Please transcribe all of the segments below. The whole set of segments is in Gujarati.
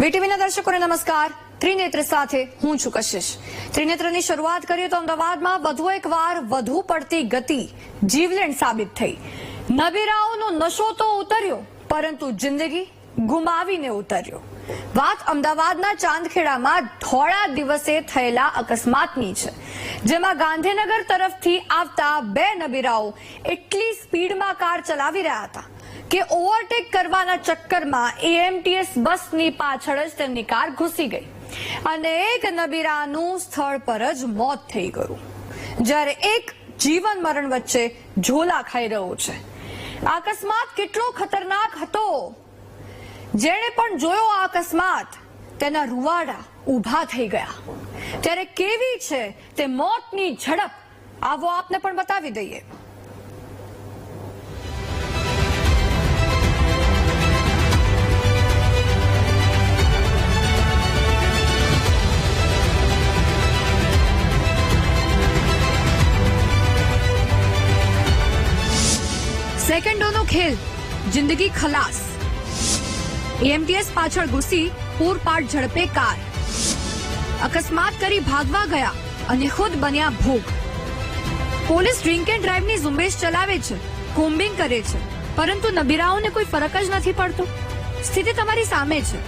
વીટીવીના દર્શકોને નમસ્કાર. ત્રિનેત્ર સાથે હું છું કશિશ. ત્રિનેત્રની શરૂઆત કરીએ તો અમદાવાદમાં વધુ એક વાર વધુ પડતી ગતિ જીવલેણ સાબિત થઈ. નબીરાઓનો નશો તો ઉતર્યો, પરંતુ જિંદગી ગુમાવીને ઉતર્યો. વાત અમદાવાદના ચાંદખેડામાં ધોળા દિવસે થયેલા અકસ્માતની છે, જેમાં ગાંધીનગર તરફથી આવતા બે નબીરાઓ એટલી સ્પીડમાં કાર ચલાવી રહ્યા હતા કે ઓવરટેક કરવાના ચક્કરમાં એએમટીએસ બસની પાછળ જ તેમની કાર ઘૂસી ગઈ અને એક નબીરાનું સ્થળ પર જ મોત થઈ ગયું, જ્યારે એક જીવન મરણ વચ્ચે ઝોલા ખાઈ રહ્યો છે. અકસ્માત કેટલો ખતરનાક હતો? જેણે પણ જોયો આ અકસ્માત, તેના રૂવાડા ઊભા થઈ ગયા. ત્યારે કેવી છે તે મોતની ઝડપ, આવો આપને પણ બતાવી દઈએ. સેકન્ડોનો ખેલ, જિંદગી ખલાસ. એમટીએસ પાછળ ઘૂસી પૂરપાટ ઝડપે કાર. અકસ્માત કરી ભાગવા ગયા અને ખુદ બન્યા ભોગ. પોલીસ ડ્રિંક એન્ડ ડ્રાઈવની ઝુંબેશ ચલાવે છે, કોમ્બિંગ કરે છે, પરંતુ નબીરાઓને કોઈ ફરક જ નથી પડતો. સ્થિતિ તમારી સામે છે.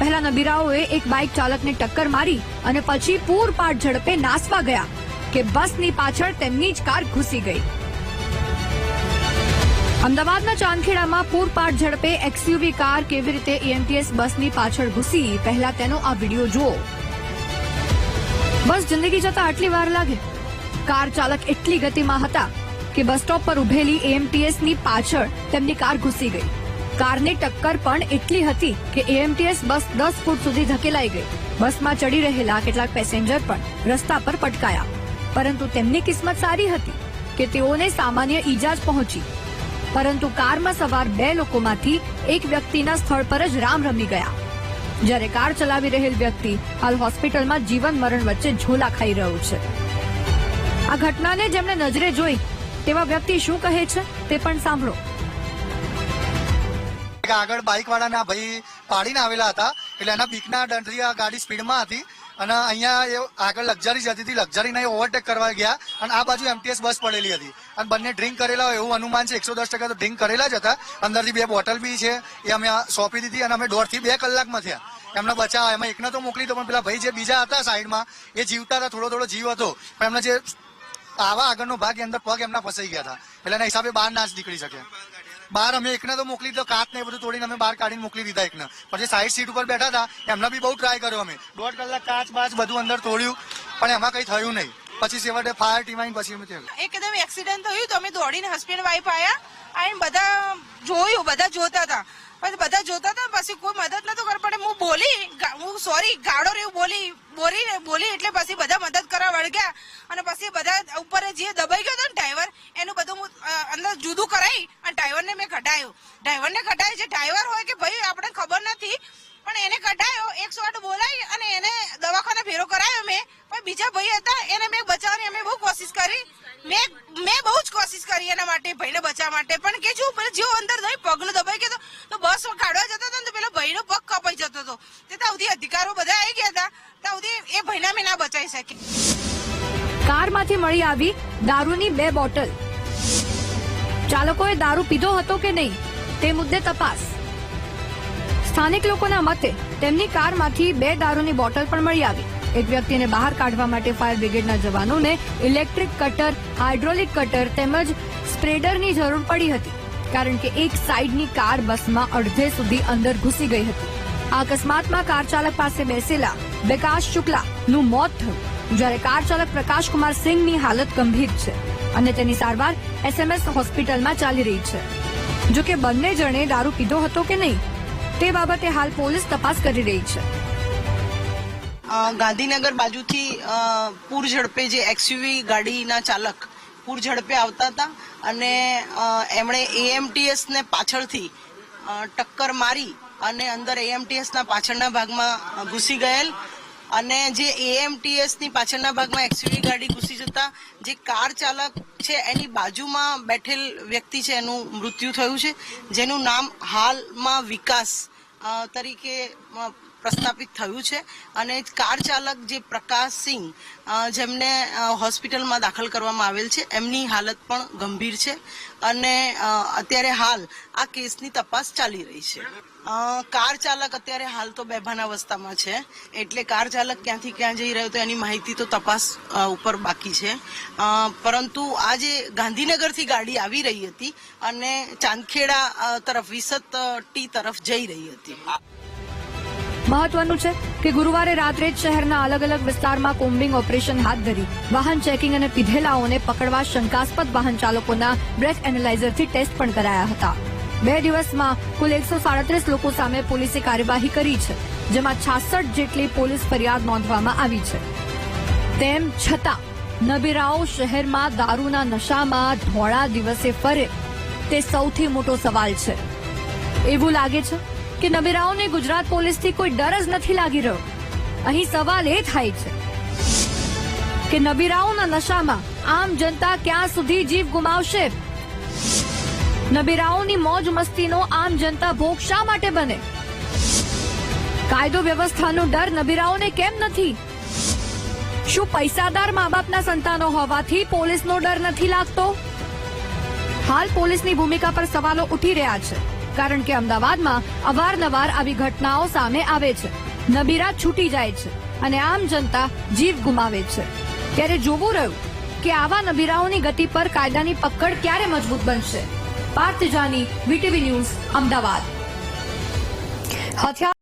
પહેલા નબીરાઓએ એક બાઇક ચાલકને ટક્કર મારી અને પછી પૂરપાટ ઝડપે નાસવા ગયા કે બસની પાછળ તેમની જ કાર ઘૂસી ગઈ. અમદાવાદના ચાંદખેડામાં પૂરપાટ ઝડપે એક્સયુવી કાર કેવી રીતે એએમટીએસ બસની પાછળ ઘૂસી, પહેલા તેનો આ વીડિયો જુઓ. બસ જિંદગી જતા આટલી વાર લાગે. કાર ચાલક એટલી ગતિમાં હતા કે બસ સ્ટોપ પર ઉભેલી એએમટીએસની પાછળ તેમની કાર ઘૂસી ગઈ. કારની ટક્કર પણ એટલી હતી કે એએમટીએસ બસ દસ ફૂટ સુધી ધકેલાઈ ગઈ. બસમાં ચડી રહેલા કેટલાક પેસેન્જર પણ રસ્તા પર પટકાયા. પરંતુ તેમની કિસ્મત સારી હતી કે તેઓને સામાન્ય ઈજા જ પહોંચી. પરંતુ કારમાં સવાર બે લોકોમાંથી એક વ્યક્તિના સ્થળ પર જ રામ રમી ગયા. જ્યારે કાર ચલાવી રહેલ વ્યક્તિ હાલ હોસ્પિટલમાં જીવન મરણ વચ્ચે ઝોલા ખાઈ રહ્યો છે. આ ઘટનાને જેમણે નજરે જોઈ, તેવા વ્યક્તિ શું કહે છે તે પણ સાંભળો. આગળ બાઇક વાળાના ભાઈ પાડીને આવેલા હતા, એટલે એના બીકના આ ગાડી સ્પીડમાં હતી. અને અહીંયા એ આગળ લક્ઝરી જતી હતી. લક્ઝરીને ઓવરટેક કરવા ગયા અને આ બાજુ એમટીએસ બસ પડેલી હતી. અને બંને ડ્રિંક કરેલા હોય એવું અનુમાન છે. એકસો દસ ટકા તો ડ્રિંક કરેલા જ હતા. અંદરથી બે બોટલ બી છે. એ અમે સોંપી દીધી અને અમે દોઢથી બે કલાકમાં થયા. એમને બચાવ એમાં એકને તો મોકલી દો પણ પેલા ભાઈ જે બીજા હતા સાઈડમાં, એ જીવતા હતા, થોડો થોડો જીવ હતો. પણ એમને જે આવા આગળનો ભાગ અંદર પગ એમના ફસાઈ ગયા હતા. એટલે એના હિસાબે બહાર ના જ નીકળી શકે. બહાર અમે એકને તો મોકલી દીધો કાચ ને બધું તોડીને અમે બહાર કાઢીને મોકલી દીધા એકને. પછી સાઈડ સીટ ઉપર બેઠા હતા, એમને બી બહુ ટ્રાય કર્યો અમે. દોઢ કલાક કાચ બાચ બધું અંદર તોડ્યું, પણ એમાં કઈ થયું નહીં. પછી સેવટે ફાયર ટીમ આવીને પછી અમે એકદમ એક્સિડન્ટ થયું, તો અમે દોડીને હસબન્ડ વાઈફ આયા. અને બધા જોયું, બધા જોતા હતા. પછી બધા જોતા હતા, પછી કોઈ મદદ નતો કર પણ હું બોલી હું સોરી ગાડો રહ્યું, બોલી બોલી બોલી, એટલે પછી બધા મદદ કરવા વળગ્યા. અને પછી બધા ઉપર જે દબાઈ ગયો હતો ને ડ્રાઈવર એનું બધું હું અ, અંદર જુદું કરાવી અને ડ્રાઈવરને મેં કઢાયો. ડ્રાઈવરને કઢાયો જે ડ્રાઈવર હોય કે ભાઈ, આપણે ખબર નથી. પણ એને કઢાયો એકસો આઠ બોલાવી અને એને દવાખાને ફેરો કરાયો મેં. પણ બીજા ભાઈ હતા, એને મેં બચાવવાની અમે બહુ કોશિશ કરી. મેં મેં બહુ જ કોશિશ કરી એના માટે, ભાઈને બચાવવા માટે. પણ કે જો, પેલો જેવો અંદર થઈ પગનો દબાઈ ગયો તો બસ કાઢવા જતો હતો ને તો પેલો ભાઈનો પગ કપાઈ જતો હતો. તે ત્યાં સુધી અધિકારો બધા આવી ગયા હતા. ત્યાં સુધી એ ભાઈને મેં ના બચાવી શકી કારમાંથી મળી આવી દારૂની બે બોટલ. ચાલકોએ દારૂ પીધો હતો કે નહીં, તે મુદ્દે તપાસ. સ્થાનિક લોકોના મતે, તેમની કારમાંથી બે દારૂની બોટલ પણ મળી આવી. એક વ્યક્તિને બહાર કાઢવા માટે ફાયર બ્રિગેડના જવાનોને ઇલેક્ટ્રિક કટર, હાઇડ્રોલિક કટર તેમજ સ્પ્રેડરની જરૂર પડી હતી, કારણ કે એક સાઈડની કાર બસમાં અડધે સુધી અંદર ઘૂસી ગઈ હતી. આ અકસ્માતમાં કાર ચાલક પાસે બેસેલા વિકાસ શુક્લા નું મોત થયું, જ્યારે કાર ચાલક પ્રકાશ કુમાર હાલત ગંભીર છે. અને તેની સારવાર એસએમએસ હોસ્પિટલમાં ચાલી રહી છે. જો કે બંને જણે દારૂ પીધો હતો કે નહીં, તે બાબતે હાલ પોલીસ તપાસ કરી રહી છે. ગાંધીનગર બાજુથી પૂર ઝડપે જે એક્સયુવી ગાડીના ચાલક પૂર ઝડપે આવતા હતા અને એમણે એએમટીએસ ને પાછળથી ટક્કર મારી અને અંદર એએમટીએસ ના પાછળના ભાગમાં ઘૂસી ગયેલ. અને જે એએમટીએસની પાછળના ભાગમાં એક્સયુવી ગાડી ઘૂસી જતા જે કાર ચાલક છે, એની બાજુમાં બેઠેલ વ્યક્તિ છે, એનું મૃત્યુ થયું છે, જેનું નામ હાલમાં વિકાસ તરીકે પ્રસ્થાપિત થયું છે અને કાર ચાલક જે પ્રકાશ સિંહ જેમને હોસ્પિટલમાં દાખલ કરવામાં આવેલ છે, એમની હાલત પણ ગંભીર છે અને અત્યારે હાલ આ કેસની તપાસ ચાલી રહી છે. કાર ચાલક અત્યારે હાલ તો બેભાન અવસ્થામાં છે એટલે કાર ચાલક ક્યાંથી ક્યાં જઈ રહ્યો તો એની માહિતી તો તપાસ ઉપર બાકી છે. પરંતુ આજે ગાંધીનગરથી ગાડી આવી રહી હતી અને ચાંદખેડા તરફ, વિસત ટી તરફ જઈ રહી હતી. મહત્વનું છે કે ગુરુવારે રાત્રે જ શહેરના અલગ અલગ વિસ્તારમાં કોમ્બિંગ ઓપરેશન હાથ ધરી, વાહન ચેકિંગ અને પીધેલાઓને પકડવા શંકાસ્પદ વાહન ચાલકોના બ્રેથ એનાલાઇઝરથી ટેસ્ટ પણ કરાયા હતા. બે દિવસમાં કુલ એકસો સાડત્રીસ લોકો સામે પોલીસે કાર્યવાહી કરી છે, જેમાં છાસઠ જેટલી પોલીસ ફરિયાદ નોંધવામાં આવી છે. તેમ છતાં, નબીરાઓ શહેરમાં દારૂના નશામાં ધોળા દિવસે ફરે, તે સૌથી મોટો સવાલ છે. એવું લાગે છે કે નબેરાઓને ગુજરાત પોલીસથી કોઈ ડર જ નથી લાગી રહ્યો? અહીં સવાલ એ થાય છે કે નબીરાઓના નશામાં આમ જનતા ક્યાં સુધી જીવ ગુમાવશે? નબીરાઓની મોજ મસ્તીનો આમ જનતા ભોગ શા માટે બને? કાયદો વ્યવસ્થાનો ડર નબીરાઓને કેમ નથી? શું પૈસાદાર મા બાપના સંતાનો હોવાથી પોલીસનો ડર નથી લાગતો? હાલ પોલીસની ભૂમિકા પર સવાલો ઉઠી રહ્યા છે. કારણ કે અમદાવાદમાં અવારનવાર આવી ઘટનાઓ સામે આવે છે. નબીરા છૂટી જાય છે અને આમ જનતા જીવ ગુમાવે છે. ત્યારે જોવું રહ્યું કે આવા નબીરાઓની ગતિ પર કાયદાની પકડ ક્યારે મજબૂત બનશે. Parth Jani, VTV news, Ahmedabad. હથિયાર